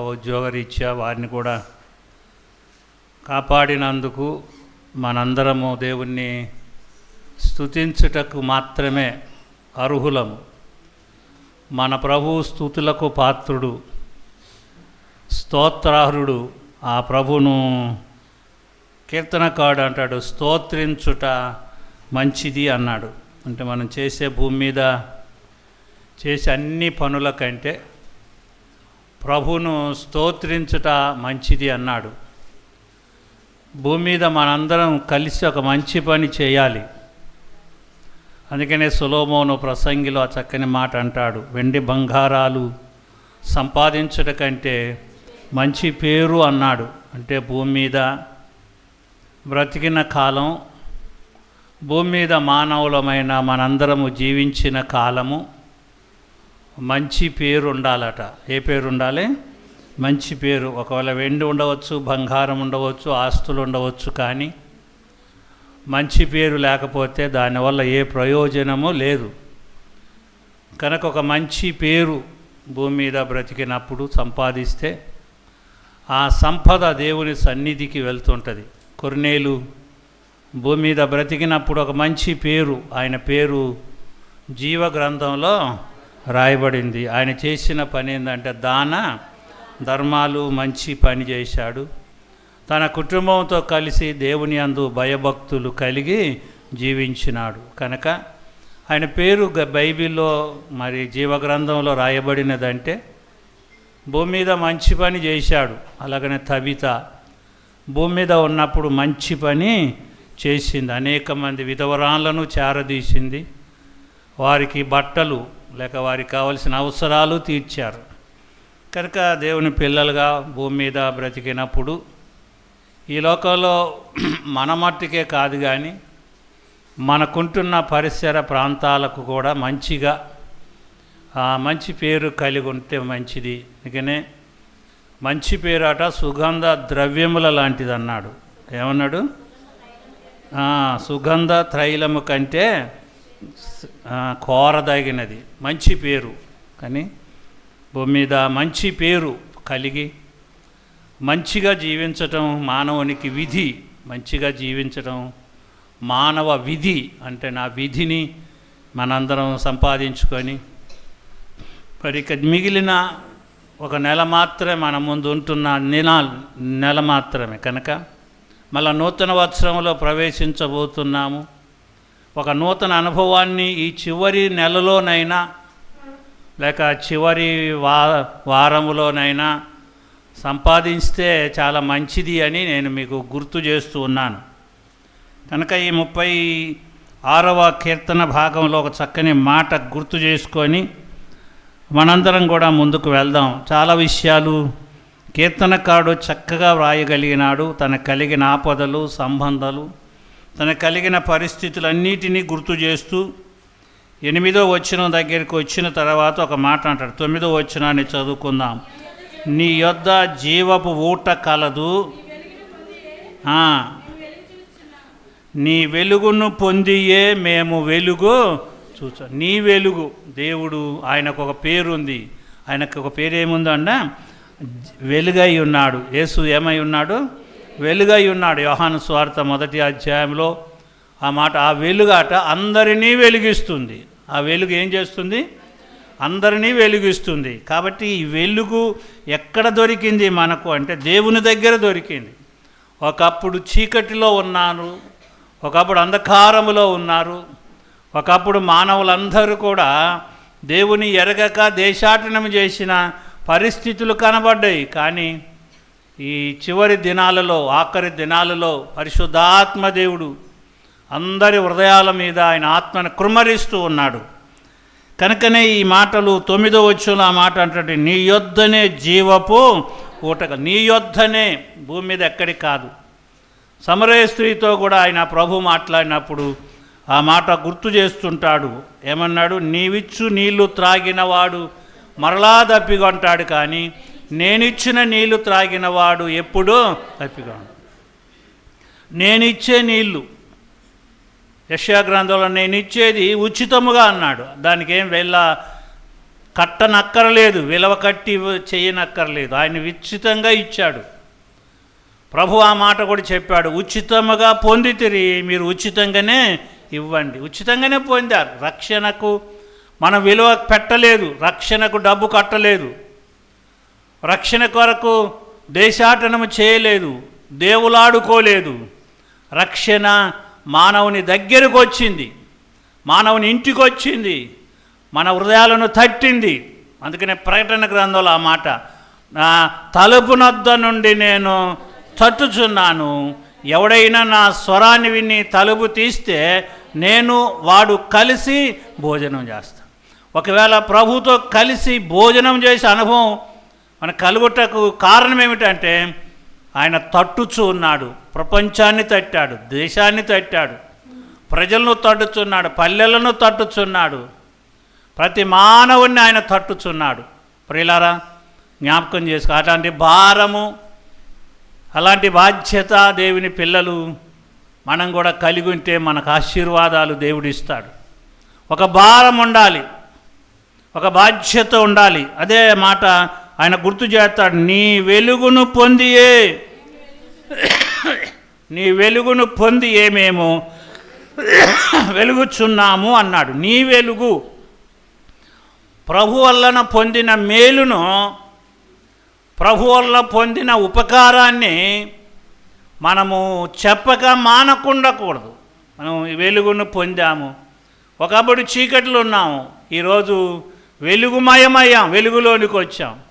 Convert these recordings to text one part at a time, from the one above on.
ఉద్యోగరీత్యా వారిని కూడా కాపాడినందుకు మనందరము దేవుణ్ణి స్తుతించుటకు మాత్రమే అర్హులము. మన ప్రభు స్థుతులకు పాత్రుడు స్తోత్రార్హుడు ఆ ప్రభును కీర్తనకాడు అంటాడు స్తోత్రించుట మంచిది అన్నాడు. అంటే మనం చేసే భూమి మీద చేసే అన్ని పనుల కంటే ప్రభును స్తోత్రించుట మంచిది అన్నాడు. భూమి మీద మనందరం కలిసి ఒక మంచి పని చేయాలి. అందుకనే సులోమోను ప్రసంగిలో ఆ చక్కని మాట అంటాడు. వెండి బంగారాలు సంపాదించుట కంటే మంచి పేరు అన్నాడు. అంటే భూమి మీద బ్రతికిన కాలం భూమి మీద మానవులమైన మనందరము జీవించిన కాలము మంచి పేరు ఉండాలట. ఏ పేరు ఉండాలి? మంచి పేరు. ఒకవేళ వెండి ఉండవచ్చు బంగారం ఉండవచ్చు ఆస్తులు ఉండవచ్చు కానీ మంచి పేరు లేకపోతే దానివల్ల ఏ ప్రయోజనము లేదు. కనుక ఒక మంచి పేరు భూమి మీద బ్రతికినప్పుడు సంపాదిస్తే ఆ సంపద దేవుని సన్నిధికి వెళ్తుంటుంది. కొర్నేలు భూమి మీద బ్రతికినప్పుడు ఒక మంచి పేరు ఆయన పేరు జీవ గ్రంథంలో రాయబడింది. ఆయన చేసిన పని ఏంటంటే దాన ధర్మాలు మంచి పని చేశాడు. తన కుటుంబంతో కలిసి దేవుని అందు భయభక్తులు కలిగి జీవించినాడు. కనుక ఆయన పేరు గ- బైబిల్లో మరి జీవగ్రంథంలో రాయబడినదంటే భూమి మీద మంచి పని చేశాడు. అలాగనే తబిత భూమి మీద ఉన్నప్పుడు మంచి పని చేసింది. అనేక మంది విధవరాలను చేరదీసింది. వారికి బట్టలు లేక వారికి కావలసిన అవసరాలు తీర్చారు. కనుక దేవుని పిల్లలుగా భూమి మీద బ్రతికినప్పుడు ఈ లోకంలో మన మట్టుకే కాదు కానీ మనకుంటున్న పరిసర ప్రాంతాలకు కూడా మంచిగా మంచి పేరు కలిగి ఉంటే మంచిది. అందుకనే మంచి పేరు అట సుగంధ ద్రవ్యముల లాంటిది అన్నాడు ఏమన్నాడు సుగంధ త్రైలము కంటే కోరదగినది. మంచి పేరు. కానీ భూమి మీద మంచి పేరు కలిగి మంచిగా జీవించటం మానవునికి విధి మంచిగా జీవించటం మానవ విధి అంటే నా విధిని మనందరం సంపాదించుకొని మరి మిగిలిన ఒక నెల మాత్రమే మన ముందు ఉంటున్న నెల నెల మాత్రమే కనుక మళ్ళా నూతన వత్సరంలో ప్రవేశించబోతున్నాము. ఒక నూతన అనుభవాన్ని ఈ చివరి నెలలోనైనా లేక చివరి వా వారములోనైనా సంపాదిస్తే చాలా మంచిది అని నేను మీకు గుర్తు చేస్తూ ఉన్నాను. కనుక ఈ ముప్పై ఆరవ కీర్తన భాగంలో ఒక చక్కని మాట గుర్తు చేసుకొని మనందరం కూడా ముందుకు వెళ్దాం. చాలా విషయాలు కీర్తనకాడు చక్కగా వ్రాయగలిగినాడు. తన కలిగిన ఆపదలు సంబంధాలు తన కలిగిన పరిస్థితులన్నిటినీ గుర్తు చేస్తూ ఎనిమిదో వచ్చిన దగ్గరికి వచ్చిన తర్వాత ఒక మాట అంటాడు. తొమ్మిదో వచ్చినాన్ని చదువుకుందాం. నీ యొద్ద జీవపు ఊట కలదు. నీ వెలుగును పొందియే మేము వెలుగు చూచా నీ వెలుగు. దేవుడు ఆయనకు ఒక పేరు ఉంది ఆయనకు ఒక పేరు ఏముందో అన్న వెలుగై ఉన్నాడు. యేసు ఏమై ఉన్నాడు? వెలుగై ఉన్నాడు. యోహాను స్వార్థ మొదటి అధ్యాయంలో ఆ మాట ఆ వెలుగాట అందరినీ వెలిగిస్తుంది. ఆ వెలుగు ఏం చేస్తుంది? అందరినీ వెలిగిస్తుంది. కాబట్టి ఈ వెలుగు ఎక్కడ దొరికింది మనకు అంటే దేవుని దగ్గర దొరికింది. ఒకప్పుడు చీకటిలో ఉన్నారు ఒకప్పుడు అంధకారములో ఉన్నారు ఒకప్పుడు మానవులందరూ కూడా దేవుని ఎరగక దేశాటనం చేసిన పరిస్థితులు కనబడ్డాయి. కానీ ఈ చివరి దినాలలో ఆఖరి దినాలలో పరిశుద్ధాత్మ దేవుడు అందరి హృదయాల మీద ఆయన ఆత్మను కృమరిస్తూ ఉన్నాడు. కనుకనే ఈ మాటలు తొమ్మిదో వచ్చులో ఆ మాట అంటే నీ యొద్దనే జీవపు ఊటక. నీ యొద్దనే భూమి మీద ఎక్కడికి కాదు. సమరయ స్త్రీతో కూడా ఆయన ప్రభు మాట్లాడినప్పుడు ఆ మాట గుర్తు చేస్తుంటాడు. ఏమన్నాడు? నీవిచ్చు నీళ్ళు త్రాగినవాడు మరలా దప్పిగొంటాడు కానీ నేనిచ్చిన నీళ్ళు త్రాగినవాడు ఎప్పుడూ దప్పికొంటాడు నేనిచ్చే నీళ్ళు యశాగ్రంథంలో నేను ఇచ్చేది ఉచితముగా అన్నాడు. దానికి ఏం వెళ్ళ కట్టనక్కర్లేదు విలువ కట్టి చేయనక్కర్లేదు. ఆయన ఉచితంగా ఇచ్చాడు. ప్రభు ఆ మాట కూడా చెప్పాడు ఉచితముగా పొందితిరి మీరు ఉచితంగానే ఇవ్వండి. ఉచితంగానే పొందారు. రక్షణకు మనం విలువ పెట్టలేదు రక్షణకు డబ్బు కట్టలేదు. రక్షణ కొరకు దేశాటనము చేయలేదు దేవులాడుకోలేదు. రక్షణ మానవుని దగ్గరకు వచ్చింది. మానవుని ఇంటికి వచ్చింది. మన హృదయాలను తట్టింది. అందుకనే ప్రకటన గ్రంథంలో ఆ మాట నా తలుపునొద్ద నుండి నేను తట్టుచున్నాను. ఎవడైనా నా స్వరాన్ని విని తలుపు తీస్తే నేను వాడు కలిసి భోజనం చేస్తాను ఒకవేళ ప్రభుతో కలిసి భోజనం చేసే అనుభవం మన కలుగుటకు కారణం ఏమిటంటే ఆయన తట్టుచు ఉన్నాడు ప్రపంచాన్ని తట్టాడు దేశాన్ని తట్టాడు ప్రజలను తట్టుచున్నాడు పల్లెలను తట్టుచున్నాడు ప్రతి మానవుణ్ణి ఆయన తట్టుచున్నాడు. ప్రియులారా జ్ఞాపకం చేసుకో అలాంటి భారము అలాంటి బాధ్యత దేవుని పిల్లలు మనం కూడా కలిగి ఉంటే మనకు ఆశీర్వాదాలు దేవుడు ఇస్తాడు. ఒక భారం ఉండాలి ఒక బాధ్యత ఉండాలి. అదే మాట ఆయన గుర్తు చేస్తాడు నీ వెలుగును పొందియే నీ వెలుగును పొంది ఏమేమో వెలుగుచున్నాము అన్నాడు. నీ వెలుగు ప్రభు వలన పొందిన మేలును ప్రభు వల్ల పొందిన ఉపకారాన్ని మనము చెప్పక మానకుండకూడదు. మనం వెలుగును పొందాము. ఒకప్పుడు చీకట్లు ఉన్నాము. ఈరోజు వెలుగుమయమయ్యాం వెలుగులోనికి వచ్చాం.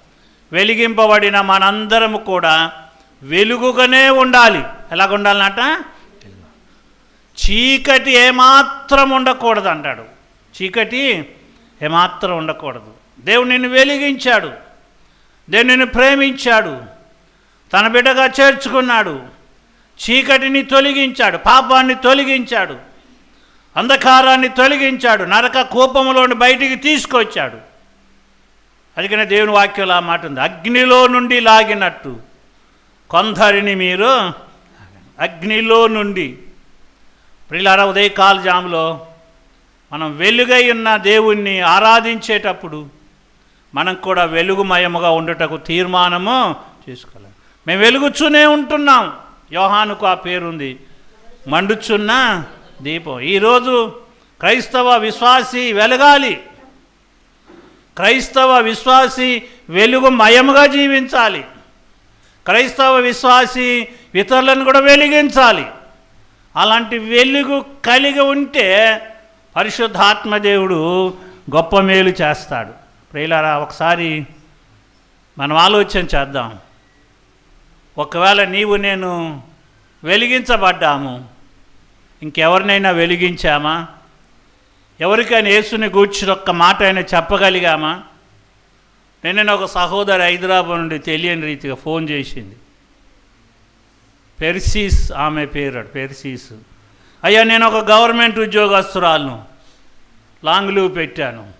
వెలిగింపబడిన మనందరము కూడా వెలుగుగానే ఉండాలి. ఎలాగ ఉండాలన్నట చీకటి ఏమాత్రం ఉండకూడదు అంటాడు. చీకటి ఏమాత్రం ఉండకూడదు. దేవుడు నిన్ను వెలిగించాడు. దేవుడు నిన్ను ప్రేమించాడు. తన బిడ్డగా చేర్చుకున్నాడు. చీకటిని తొలగించాడు. పాపాన్ని తొలగించాడు. అంధకారాన్ని తొలగించాడు. నరక కూపంలోని బయటికి తీసుకొచ్చాడు. అందుకనే దేవుని వాక్యంలో ఆ మాట ఉంది. అగ్నిలో నుండి లాగినట్టు. కొందరిని మీరు అగ్నిలో నుండి. ప్రిలార ఉదయకాల జాములో మనం వెలుగై ఉన్న దేవుణ్ణి ఆరాధించేటప్పుడు మనం కూడా వెలుగుమయముగా ఉండుటకు తీర్మానము చేసుకోవాలి. మేము వెలుగుచూనే ఉంటున్నాం. యోహానుకు ఆ పేరుంది. మండుచున్న దీపం. ఈరోజు క్రైస్తవ విశ్వాసి వెలగాలి. క్రైస్తవ విశ్వాసి వెలుగుమయముగా జీవించాలి. క్రైస్తవ విశ్వాసి ఇతరులను కూడా వెలిగించాలి. అలాంటి వెలుగు కలిగి ఉంటే పరిశుద్ధాత్మదేవుడు గొప్ప మేలు చేస్తాడు. ప్రియులారా ఒకసారి మనం ఆలోచన చేద్దాం. ఒకవేళ నీవు నేను వెలిగించబడ్డాము ఇంకెవరినైనా వెలిగించామా? ఎవరికైనా యేసుని గూర్చి ఒక్క మాట అయినా చెప్పగలిగామా? నిన్న ఒక సహోదరి హైదరాబాద్ నుండి తెలియని రీతిగా ఫోన్ చేసింది. పెర్సీస్ ఆమె పేరు పెర్సీస్. అయ్యా నేను ఒక గవర్నమెంట్ ఉద్యోగస్తురాలను. లాంగ్ లీవ్ పెట్టాను.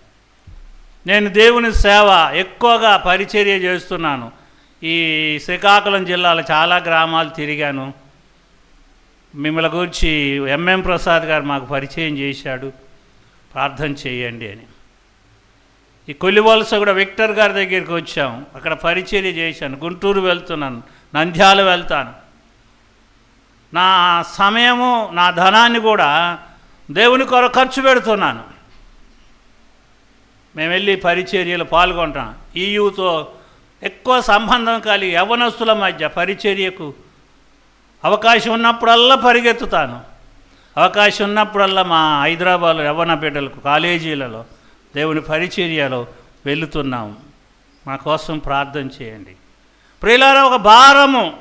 నేను దేవుని సేవ ఎక్కువగా పరిచర్య చేస్తున్నాను. ఈ శ్రీకాకుళం జిల్లాలో చాలా గ్రామాలు తిరిగాను. మిమ్మల్ని గురించి ఎంఎం ప్రసాద్ గారు మాకు పరిచయం చేశాడు. ప్రార్థన చేయండి అని. ఈ కొలివలస కూడా విక్టర్ గారి దగ్గరికి వచ్చాము. అక్కడ పరిచర్య చేశాను. గుంటూరు వెళ్తున్నాను. నంద్యాల వెళ్తాను. నా సమయము నా ధనాన్ని కూడా దేవుని కొర ఖర్చు పెడుతున్నాను. మేము వెళ్ళి పరిచర్యలు పాల్గొంటాం. ఈయూతో ఎక్కువ సంబంధం కలిగి యవనస్తుల మధ్య పరిచర్యకు అవకాశం ఉన్నప్పుడల్లా పరిగెత్తుతాను. అవకాశం ఉన్నప్పుడల్లా మా హైదరాబాద్ యవ్వన కాలేజీలలో దేవుని పరిచర్యలో వెళుతున్నాము మా కోసం ప్రార్థన చేయండి. ప్రియులారా ఒక భారము.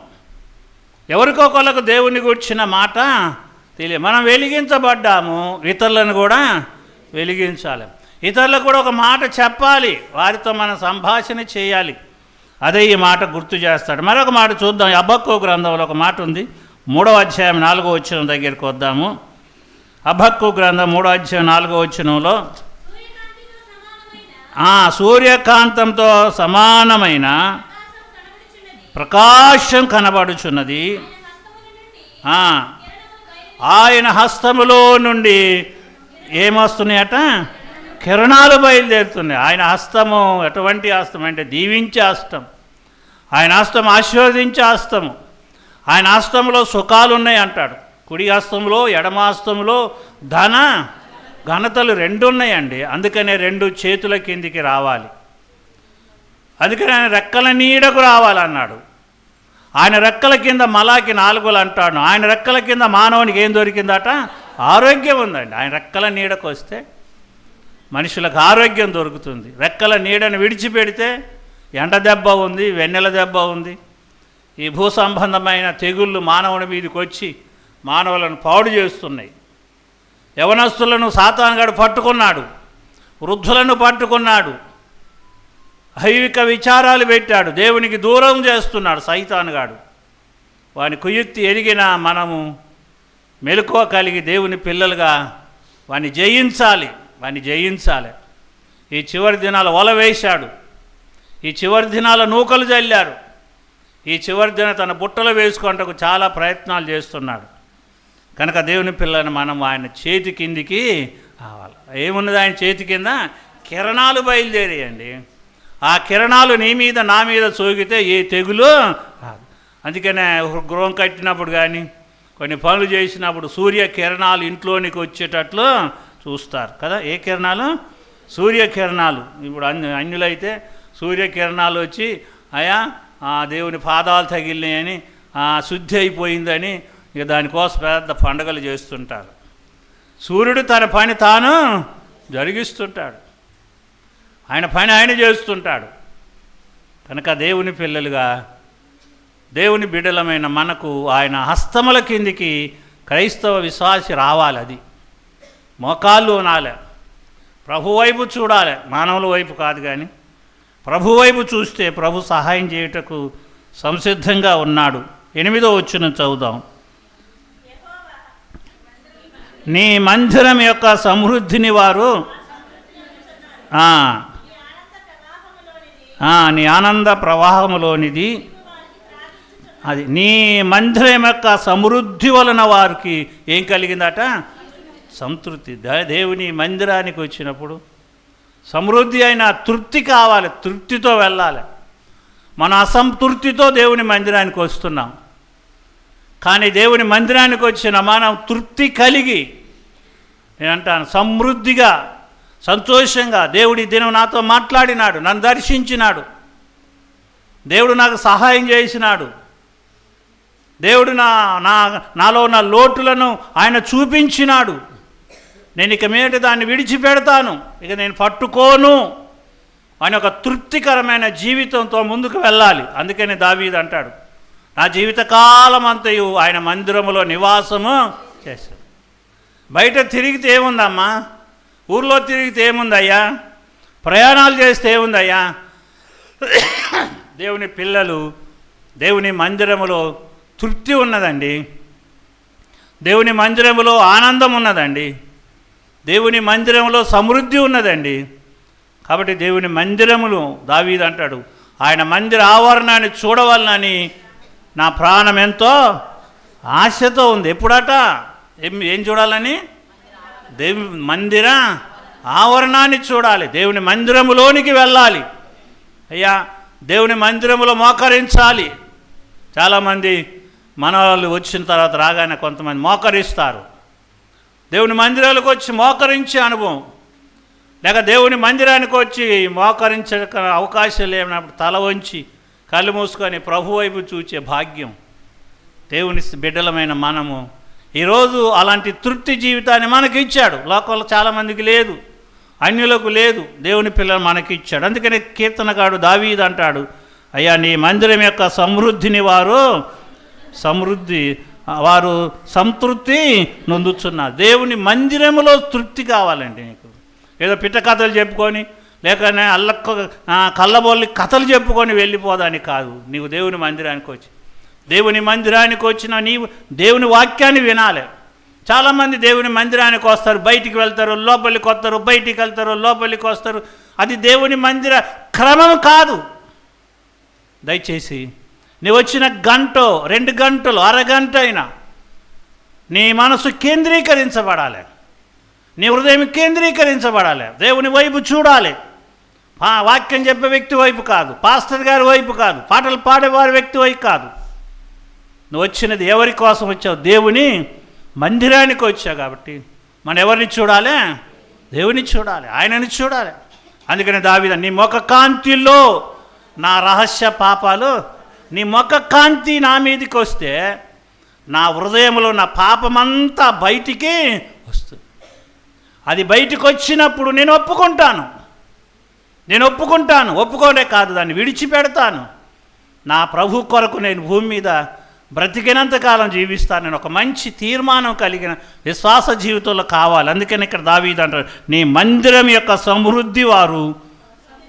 ఎవరికొకళ్ళకు దేవుని గుర్చిన మాట తెలియ మనం వెలిగించబడ్డాము. ఇతరులను కూడా వెలిగించాలి. ఇతరులకు కూడా ఒక మాట చెప్పాలి. వారితో మనం సంభాషణ చేయాలి. అదే ఈ మాట గుర్తు చేస్తాడు. మరొక మాట చూద్దాం. అబ్బక్కో గ్రంథంలో ఒక మాట ఉంది. మూడవ అధ్యాయం నాలుగో వచ్చిన దగ్గరికి వద్దాము. అభక్కు గ్రంథం మూడో అధ్యాయం నాలుగో వచ్చినంలో సూర్యకాంతంతో సమానమైన ప్రకాశం కనబడుచున్నది. ఆయన నుండి హస్తములో నుండి ఏమొస్తున్నాయట? కిరణాలు బయలుదేరుతున్నాయి. ఆయన హస్తము ఎటువంటి హస్తం అంటే దీవించే హస్తం. ఆయన హస్తం ఆశీర్వదించే హస్తము. ఆయన ఆస్తంలో సుఖాలున్నాయి అంటాడు. కుడి ఆస్తంలో ఎడమాస్తంలో ధన ఘనతలు రెండు ఉన్నాయండి అందుకనే రెండు చేతుల కిందికి రావాలి. అందుకని ఆయన రెక్కల నీడకు రావాలన్నాడు. ఆయన రెక్కల కింద మలాకి నాలుగులు అంటాడు. ఆయన రెక్కల కింద మానవునికి ఏం దొరికిందట? ఆరోగ్యం ఉందండి. ఆయన రెక్కల నీడకు వస్తే మనుషులకు ఆరోగ్యం దొరుకుతుంది. రెక్కల నీడను విడిచిపెడితే ఎండ దెబ్బ ఉంది వెన్నెల దెబ్బ ఉంది ఈ భూ సంబంధమైన తెగుళ్ళు మానవుని మీదకి వచ్చి మానవులను పాడు చేస్తున్నాయి. యవనస్తులను సాతానగాడు పట్టుకున్నాడు. వృద్ధులను పట్టుకున్నాడు. హైవిక విచారాలు పెట్టాడు. దేవునికి దూరం చేస్తున్నాడు సైతానుగాడు వాని కుయుక్తి ఎరిగిన మనము మెలకువ కలిగి దేవుని పిల్లలుగా వాని జయించాలి. వాని జయించాలి. ఈ చివరి దినాల వల వేశాడు. ఈ చివరి దినాల నూకలు చల్లారు ఈ చివరి దిన తన బుట్టలు వేసుకుంటకు చాలా ప్రయత్నాలు చేస్తున్నాడు. కనుక దేవుని పిల్లని మనం ఆయన చేతి కిందికి రావాలి ఏమున్నది ఆయన చేతి కింద? కిరణాలు బయలుదేరేయండి. ఆ కిరణాలు నీ మీద నా మీద సోకితే ఏ తెగులు రాదు. అందుకనే గృహం కట్టినప్పుడు కానీ కొన్ని పనులు చేసినప్పుడు సూర్య కిరణాలు ఇంట్లోనికి వచ్చేటట్లు చూస్తారు కదా. ఏ కిరణాలు? సూర్య కిరణాలు. ఇప్పుడు అన్య అన్యులైతే సూర్య కిరణాలు వచ్చి అయా ఆ దేవుని పాదాలు తగిలినాయని శుద్ధి అయిపోయిందని ఇక దానికోసం పెద్ద పండగలు చేస్తుంటారు. సూర్యుడు తన పని తాను జరిగిస్తుంటాడు. ఆయన పని ఆయన చేస్తుంటాడు. కనుక దేవుని పిల్లలుగా దేవుని బిడ్డలమైన మనకు ఆయన హస్తముల కిందికి క్రైస్తవ విశ్వాసి రావాలి అది. మోకాళ్ళు ఉనాలి ప్రభు వైపు చూడాలి. మానవుల వైపు కాదు కానీ ప్రభువైపు చూస్తే ప్రభు సహాయం చేయుటకు సంసిద్ధంగా ఉన్నాడు. ఎనిమిదో వచ్చిన చదువుదాం. నీ మందిరం యొక్క సమృద్ధిని వారు నీ ఆనంద ప్రవాహములోనిది. అది నీ మందిరం యొక్క సమృద్ధి వలన వారికి ఏం కలిగిందట? సంతృప్తి. ద- దేవుని మందిరానికి వచ్చినప్పుడు సమృద్ధి అయిన తృప్తి కావాలి తృప్తితో వెళ్ళాలి. మన అసంతృప్తితో దేవుని మందిరానికి వస్తున్నాం. కానీ దేవుని మందిరానికి వచ్చిన మనం తృప్తి కలిగి నేను అంటాను సమృద్ధిగా సంతోషంగా దేవుడి దినం నాతో మాట్లాడినాడు నన్ను దర్శించినాడు. దేవుడు నాకు సహాయం చేసినాడు. దేవుడు నా నా నాలో ఉన్న లోటులను ఆయన చూపించినాడు. నేను ఇక మీదట దాన్ని విడిచిపెడతాను. ఇక నేను పట్టుకోను అని ఒక తృప్తికరమైన జీవితంతో ముందుకు వెళ్ళాలి. అందుకని దావీద్ అంటాడు నా జీవితకాలం అంతయు ఆయన మందిరములో నివాసము చేశాడు బయట తిరిగితే ఏముందమ్మా? ఊర్లో తిరిగితే ఏముందయ్యా? ప్రయాణాలు చేస్తే ఏముందయ్యా? దేవుని పిల్లలు దేవుని మందిరములో తృప్తి ఉన్నదండి. దేవుని మందిరములో ఆనందం ఉన్నదండి. దేవుని మందిరంలో సమృద్ధి ఉన్నదండి. కాబట్టి దేవుని మందిరములు దావీదు అంటాడు. ఆయన మందిర ఆవరణాన్ని చూడవాలని నా ప్రాణం ఎంతో ఆశతో ఉంది. ఎప్పుడట? ఏం ఏం చూడాలని? దేవి మందిర ఆవరణాన్ని చూడాలి. దేవుని మందిరములోనికి వెళ్ళాలి. అయ్యా దేవుని మందిరములో మోకరించాలి. చాలామంది మనవాళ్ళు వచ్చిన తర్వాత రాగానే కొంతమంది మోకరిస్తారు. దేవుని మందిరాలకు వచ్చి మోకరించే అనుభవం. లేక దేవుని మందిరానికి వచ్చి మోకరించే అవకాశం లేనప్పుడు తల వంచి కళ్ళు మూసుకొని ప్రభు వైపు చూచే భాగ్యం. దేవుని బిడ్డలమైన మనము. ఈరోజు అలాంటి తృప్తి జీవితాన్ని మనకి ఇచ్చాడు లోకంలో చాలామందికి లేదు. అన్యులకు లేదు. దేవుని పిల్లలు మనకి ఇచ్చాడు అందుకనే కీర్తనగాడు దావీద్ అంటాడు అయ్యా నీ మందిరం యొక్క సమృద్ధిని వారు సమృద్ధి వారు సంతృప్తి నొందుతున్నారు దేవుని మందిరములో తృప్తి కావాలండి నీకు. ఏదో పిట్ట కథలు చెప్పుకొని లేక అల్లక్క కళ్ళబోళ్ళి కథలు చెప్పుకొని వెళ్ళిపోదాని కాదు. నీవు దేవుని మందిరానికి వచ్చి. దేవుని మందిరానికి వచ్చిన నీవు దేవుని వాక్యాన్ని వినాలి. చాలామంది దేవుని మందిరానికి వస్తారు బయటికి వెళ్తారు లోపలికి వస్తారు బయటికి వెళ్తారు లోపలికి వస్తారు. అది దేవుని మందిర క్రమం కాదు. దయచేసి నీ వచ్చిన గంట రెండు గంటలు అరగంట అయినా నీ మనసు కేంద్రీకరించబడాలి. నీ హృదయం కేంద్రీకరించబడాలి. దేవుని వైపు చూడాలి. వాక్యం చెప్పే వ్యక్తి వైపు కాదు. పాస్టర్ గారి వైపు కాదు. పాటలు పాడేవారి వ్యక్తి వైపు కాదు. నువ్వు వచ్చినది ఎవరి కోసం వచ్చావు? దేవుని మందిరానికి వచ్చావు కాబట్టి మనం ఎవరిని చూడాలి? దేవుని చూడాలి. ఆయనని చూడాలి. అందుకని దావిద నీ ముఖ కాంతిలో నా రహస్య పాపాలు నీ ముఖ కాంతి నా మీదకి వస్తే నా హృదయంలో నా పాపమంతా బయటికి వస్తుంది. అది బయటికి వచ్చినప్పుడు నేను ఒప్పుకుంటాను. నేను ఒప్పుకుంటాను. ఒప్పుకోనే కాదు దాన్ని విడిచిపెడతాను. నా ప్రభు కొరకు నేను భూమి మీద బ్రతికినంత కాలం జీవిస్తాను. నేను ఒక మంచి తీర్మానం కలిగిన విశ్వాస జీవితంలో కావాలి. అందుకని ఇక్కడ దావీదు అంటారు నీ మందిరం యొక్క సమృద్ధి వారు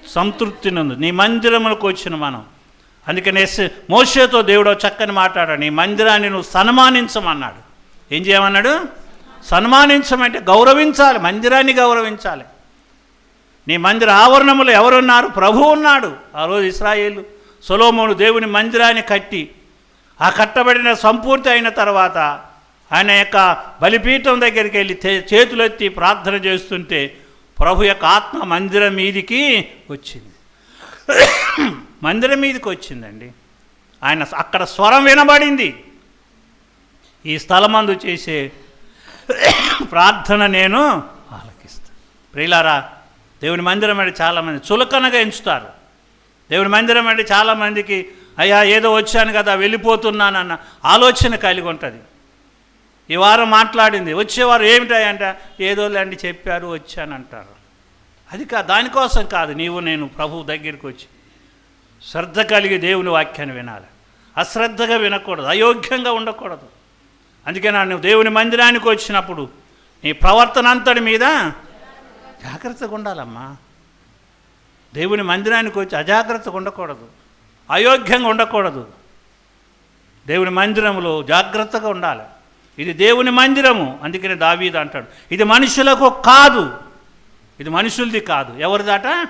సంతృప్తి నీ మందిరములకు వచ్చిన మనం అందుకనే ఎస్ మోషేతో దేవుడు చక్కని మాట్లాడాడు. నీ మందిరాన్ని నువ్వు సన్మానించమన్నాడు. ఏం చేయమన్నాడు? సన్మానించమంటే గౌరవించాలి మందిరాన్ని గౌరవించాలి. నీ మందిర ఆవరణములు ఎవరున్నారు? ప్రభు ఉన్నాడు. ఆ రోజు ఇస్రాయేలు సొలోమోను దేవుని మందిరాన్ని కట్టి ఆ కట్టబడిన సంపూర్తి అయిన తర్వాత ఆయన యొక్క బలిపీఠం దగ్గరికి వెళ్ళి చేతులెత్తి ప్రార్థన చేస్తుంటే ప్రభు యొక్క ఆత్మ మందిరం మీదికి వచ్చింది. మందిరం మీదకి వచ్చిందండి. ఆయన అక్కడ స్వరం వినబడింది. ఈ స్థలమందు చేసే ప్రార్థన నేను ఆలకిస్తాను ప్రియులారా దేవుని మందిరం అంటే చాలామంది చులకనగా ఎంచుతారు. దేవుని మందిరం అంటే చాలామందికి అయ్యా ఏదో వచ్చాను కదా వెళ్ళిపోతున్నానన్న ఆలోచన కలిగి ఉంటుంది. ఈ వారం మాట్లాడింది. వచ్చేవారు ఏమిటాయంట ఏదో లాంటి చెప్పారు వచ్చానంటారు. అది కా దానికోసం కాదు. నీవు నేను ప్రభు దగ్గరికి వచ్చి శ్రద్ధ కలిగి దేవుని వాక్యాన్ని వినాలి. అశ్రద్ధగా వినకూడదు అయోగ్యంగా ఉండకూడదు. అందుకే నన్ను దేవుని మందిరానికి వచ్చినప్పుడు నీ ప్రవర్తన అంతటి మీద జాగ్రత్తగా ఉండాలమ్మా. దేవుని మందిరానికి వచ్చి అజాగ్రత్తగా ఉండకూడదు అయోగ్యంగా ఉండకూడదు. దేవుని మందిరంలో జాగ్రత్తగా ఉండాలి. ఇది దేవుని మందిరము అందుకని దావీదు అంటాడు. ఇది మనుషులకు కాదు ఇది మనుషులది కాదు. ఎవరిదాట?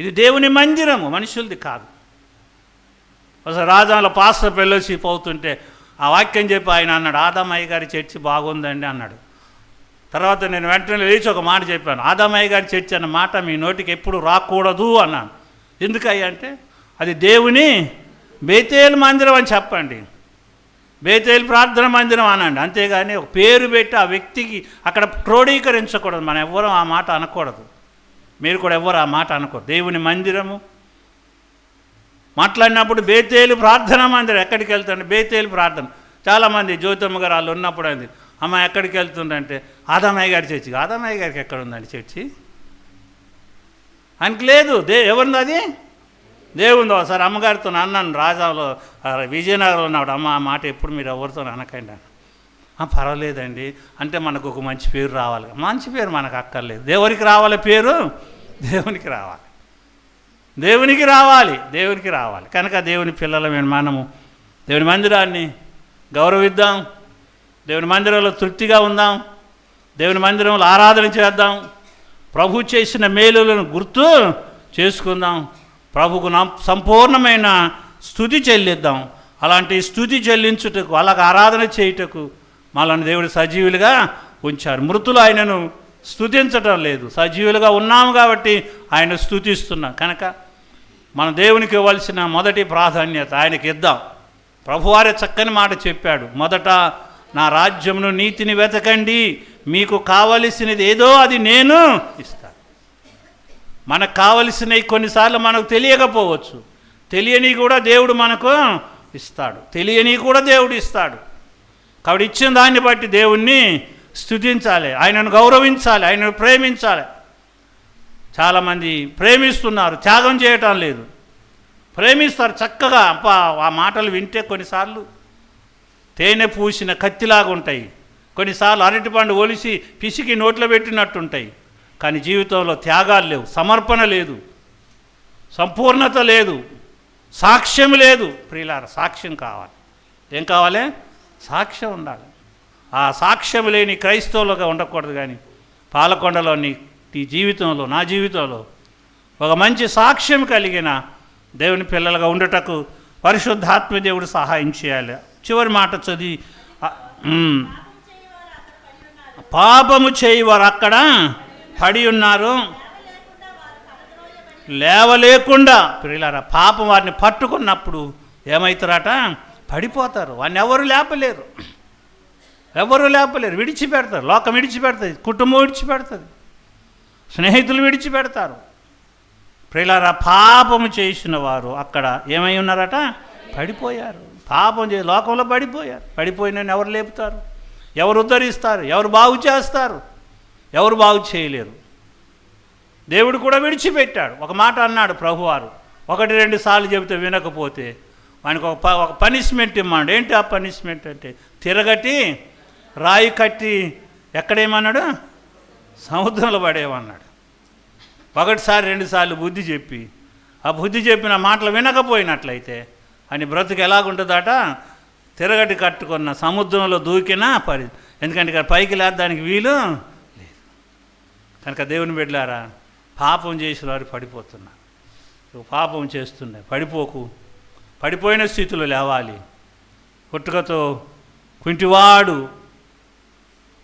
ఇది దేవుని మందిరము మనుషులది కాదు. అసలు రాజాలో పాస్టర్ ఫెలోషిప్ అవుతుంటే ఆ వాక్యం చెప్పి ఆయన అన్నాడు ఆదామయ్య గారి చర్చి బాగుందండి అన్నాడు. తర్వాత నేను వెంటనే లేచి ఒక మాట చెప్పాను ఆదామయ్య గారి చర్చి అన్న మాట మీ నోటికి ఎప్పుడు రాకూడదు అన్నాను. ఎందుకయ్య అంటే అది దేవుని బేతేలు మందిరం అని చెప్పండి. బేతేలు ప్రార్థన మందిరం అనండి. అంతేగాని ఒక పేరు పెట్టి ఆ వ్యక్తికి అక్కడ క్రోడీకరించకూడదు. మనం ఎవ్వరం ఆ మాట అనకూడదు. మీరు కూడా ఎవ్వరు ఆ మాట అనుకో దేవుని మందిరము. మాట్లాడినప్పుడు బేతేలు ప్రార్థన మందిరం ఎక్కడికి వెళ్తాడు బేతేలు ప్రార్థన. చాలామంది జ్యోతమ్మ గారు వాళ్ళు ఉన్నప్పుడు అంది అమ్మ ఎక్కడికి వెళ్తుందంటే ఆదామయ్య గారి చర్చి ఆదామయ్య గారికి ఎక్కడ ఉందండి చర్చి? ఆయనకి లేదు. దే ఎవరిది అది? దేవుందో ఒకసారి అమ్మగారితో అన్నాను రాజాలో విజయనగరంలో ఉన్నప్పుడు అమ్మ ఆ మాట ఎప్పుడు మీరు ఎవరితో అనకండి అన్న. పర్వాలేదండి. అంటే మనకు ఒక మంచి పేరు రావాలి. మంచి పేరు మనకు అక్కర్లేదు దేవునికి రావాలి పేరు దేవునికి రావాలి. దేవునికి రావాలి దేవునికి రావాలి. కనుక దేవుని పిల్లలమైన మనము దేవుని మందిరాన్ని గౌరవిద్దాం. దేవుని మందిరంలో తృప్తిగా ఉందాం. దేవుని మందిరంలో ఆరాధన చేద్దాం ప్రభు చేసిన మేలులను గుర్తు చేసుకుందాం. ప్రభుకు సంపూర్ణమైన స్థుతి చెల్లిద్దాం. అలాంటి స్థుతి చెల్లించుటకు అలాగ ఆరాధన చేయుటకు మాలను దేవుడు సజీవులుగా ఉంచారు. మృతులు ఆయనను స్థుతించటం లేదు. సజీవులుగా ఉన్నాము కాబట్టి ఆయన స్థుతిస్తున్నాం కనుక మన దేవునికి ఇవ్వాల్సిన మొదటి ప్రాధాన్యత ఆయనకి ఇద్దాం. ప్రభువారే చక్కని మాట చెప్పాడు. మొదట నా రాజ్యమును నీతిని వెతకండి. మీకు కావలసినది ఏదో అది నేను ఇస్తాను. మనకు కావలసినవి కొన్నిసార్లు మనకు తెలియకపోవచ్చు. తెలియని కూడా దేవుడు మనకు ఇస్తాడు. తెలియని కూడా దేవుడు ఇస్తాడు. కాబట్టి ఇచ్చిన దాన్ని బట్టి దేవుణ్ణి స్థుతించాలి ఆయనను గౌరవించాలి ఆయనను ప్రేమించాలి. చాలామంది ప్రేమిస్తున్నారు త్యాగం చేయటం లేదు. ప్రేమిస్తారు చక్కగా. అప్ప ఆ మాటలు వింటే కొన్నిసార్లు తేనె పూసిన కత్తిలాగా ఉంటాయి. కొన్నిసార్లు అరటిపండు ఒలిసి పిసికి నోట్లో పెట్టినట్టుంటాయి. కానీ జీవితంలో త్యాగాలు లేవు సమర్పణ లేదు సంపూర్ణత లేదు సాక్ష్యం లేదు. ప్రియులార సాక్ష్యం కావాలి. ఏం కావాలి? సాక్ష్యం ఉండాలి. ఆ సాక్ష్యం లేని క్రైస్తవులుగా ఉండకూడదు కానీ పాలకొండలో నీ నీ జీవితంలో నా జీవితంలో ఒక మంచి సాక్ష్యం కలిగిన దేవుని పిల్లలుగా ఉండటకు పరిశుద్ధాత్మ దేవుడు సహాయం చేయాలి. చివరి మాట చదివి పాపము చేయవారు అక్కడ పడి ఉన్నారు. లేవలేకుండా పిల్లలారా పాపం వారిని పట్టుకున్నప్పుడు ఏమవుతారట పడిపోతారు. వారిని ఎవరు లేపలేరు. ఎవరు లేపలేరు. విడిచిపెడతారు. లోకం విడిచిపెడుతుంది. కుటుంబం విడిచిపెడుతుంది. స్నేహితులు విడిచిపెడతారు. ప్రిలారా పాపము చేసిన వారు అక్కడ ఏమై ఉన్నారట? పడిపోయారు. పాపం చే లోకంలో పడిపోయారు. పడిపోయిన ఎవరు లేపుతారు? ఎవరు ఉద్ధరిస్తారు? ఎవరు బాగు చేస్తారు? ఎవరు బాగు చేయలేరు. దేవుడు కూడా విడిచిపెట్టాడు. ఒక మాట అన్నాడు ప్రభువారు. ఒకటి రెండు సార్లు చెబితే వినకపోతే వానికి ఒక ప ఒక పనిష్మెంట్ ఇమ్మాడు. ఏంటి ఆ పనిష్మెంట్ అంటే? తిరగటి రాయి కట్టి ఎక్కడేమన్నాడు? సముద్రంలో పడేమన్నాడు ఒకటిసారి రెండుసార్లు బుద్ధి చెప్పి. ఆ బుద్ధి చెప్పిన మాటలు వినకపోయినట్లయితే అని బ్రతుకు ఎలాగుంటుందట? తిరగటి కట్టుకున్న సముద్రంలో దూకినా పరి ఎందుకంటే ఇక్కడ పైకి లేదానికి వీలు లేదు. కనుక దేవుని బిడ్డలారా పాపం చేసిన వారు పడిపోతున్నారు. నువ్వు పాపం చేస్తున్నాయి. పడిపోకు. పడిపోయిన స్థితిలో లేవాలి. పుట్టుకతో కుంటివాడు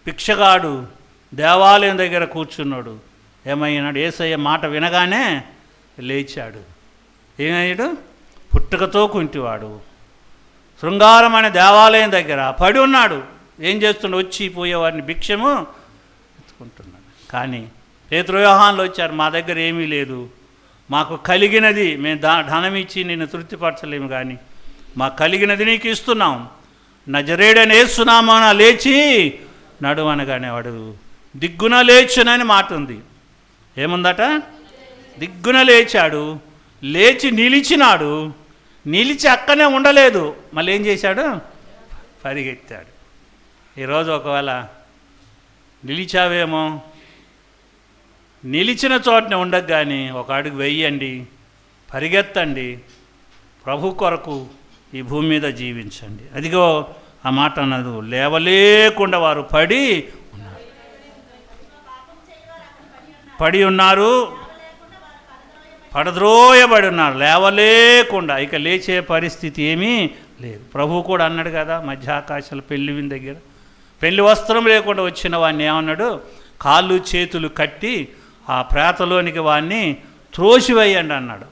భిక్షగాడు దేవాలయం దగ్గర కూర్చున్నాడు. ఏమయ్యాడు ఏసయ్య మాట వినగానే లేచాడు. ఏమయ్యాడు? పుట్టుకతో కుంటివాడు. శృంగారం అనే దేవాలయం దగ్గర పడి ఉన్నాడు. ఏం చేస్తుండే వచ్చి పోయేవారిని భిక్షము ఎత్తుకుంటున్నాడు. కానీ పేతృవ్యూహాన్లు వచ్చారు మా దగ్గర ఏమీ లేదు. మాకు కలిగినది మేము దా ధనం ఇచ్చి నిన్ను తృప్తిపరచలేము కానీ మాకు కలిగినది నీకు ఇస్తున్నాం. నజరేడని వేస్తున్నామని లేచి నడువనగానే వాడు దిగ్గున లేచునని మాట ఉంది. ఏముందట? దిగ్గున లేచాడు లేచి నిలిచినాడు నిలిచి అక్కనే ఉండలేదు. మళ్ళీ ఏం చేశాడు? పరిగెత్తాడు. ఈరోజు ఒకవేళ నిలిచావేమో నిలిచిన చోటనే ఉండకు కానీ ఒక అడుగు వెయ్యండి పరిగెత్తండి ప్రభు కొరకు ఈ భూమి మీద జీవించండి. అదిగో ఆ మాట అన్నది లేవలేకుండా వారు పడి ఉన్నారు. పడి ఉన్నారు. పడద్రోయబడి ఉన్నారు. లేవలేకుండా. ఇక లేచే పరిస్థితి ఏమీ లేదు. ప్రభు కూడా అన్నాడు కదా మధ్య ఆకాశాల పెళ్ళి విని దగ్గర. పెళ్ళి వస్త్రం లేకుండా వచ్చిన వాడిని ఏమన్నాడు? కాళ్ళు చేతులు కట్టి ఆ ప్రేతలోనికి వాడిని త్రోసివేయండి అన్నాడు.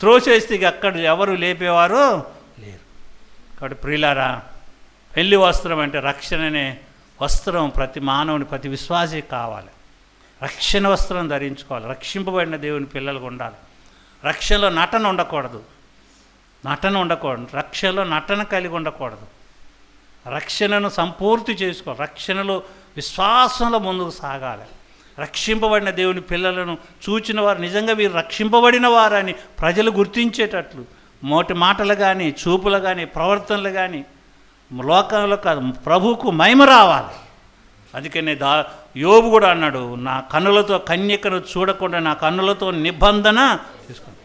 త్రోసేస్తే అక్కడ ఎవరు లేపేవారు లేరు. కాబట్టి ప్రియులారా పెళ్ళి వస్త్రం అంటే రక్షణ అనే వస్త్రం ప్రతి మానవుని ప్రతి విశ్వాసి కావాలి. రక్షణ వస్త్రం ధరించుకోవాలి. రక్షింపబడిన దేవుని పిల్లలకు ఉండాలి. రక్షణలో నటన ఉండకూడదు. నటన ఉండకూడదు. రక్షణలో నటన కలిగి ఉండకూడదు. రక్షణను సంపూర్తి చేసుకోవాలి. రక్షణలో విశ్వాసంలో ముందుకు సాగాలి. రక్షింపబడిన దేవుని పిల్లలను చూచిన వారు నిజంగా వీరు రక్షింపబడిన వారని ప్రజలు గుర్తించేటట్లు మోటి మాటలు కానీ చూపులు కానీ ప్రవర్తనలు కానీ లోకంలో కాదు ప్రభువుకు మహిమ రావాలి. అందుకనే దా యోబు కూడా అన్నాడు నా కన్నులతో కన్యకను చూడకుండా నా కన్నులతో నిబంధన చేసుకోండి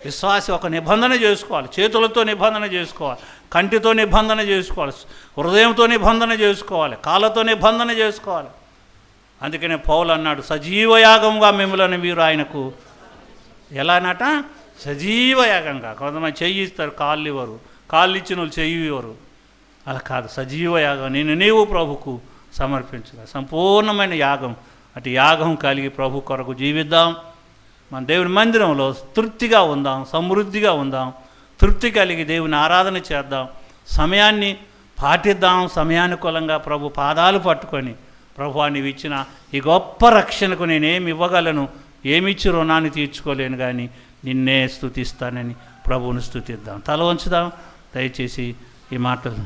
విశ్వాసి ఒక నిబంధన చేసుకోవాలి చేతులతో నిబంధన చేసుకోవాలి కంటితో నిబంధన చేసుకోవాలి హృదయంతో నిబంధన చేసుకోవాలి కాళ్ళతో నిబంధన చేసుకోవాలి. అందుకనే పౌలు అన్నాడు సజీవ యాగంగా మిమ్మల్ని మీరు ఆయనకు ఎలానట సజీవ సజీవయాగంగా కొంతమంది చెయ్యి ఇస్తారు కాళ్ళు ఇవ్వరు. కాళ్ళు ఇచ్చిన వాళ్ళు చెయ్యి ఇవ్వరు. అలా కాదు సజీవ యాగం. నేను నీవు ప్రభుకు సమర్పించగా. సంపూర్ణమైన యాగం. అటు యాగం కలిగి ప్రభు కొరకు జీవిద్దాం. మన దేవుని మందిరంలో తృప్తిగా ఉందాం సమృద్ధిగా ఉందాం. తృప్తి కలిగి దేవుని ఆరాధన చేద్దాం. సమయాన్ని పాటిద్దాం. సమయానుకూలంగా ప్రభు పాదాలు పట్టుకొని ప్రభు నీవిచ్చిన ఈ గొప్ప రక్షణకు నేనేమి ఇవ్వగలను? ఏమిచ్చి రుణాన్ని తీర్చుకోలేను కానీ నిన్నే స్థుతిస్తానని ప్రభువును స్థుతిద్దాం తల వంచుదాం. దయచేసి ఈ మాటలు.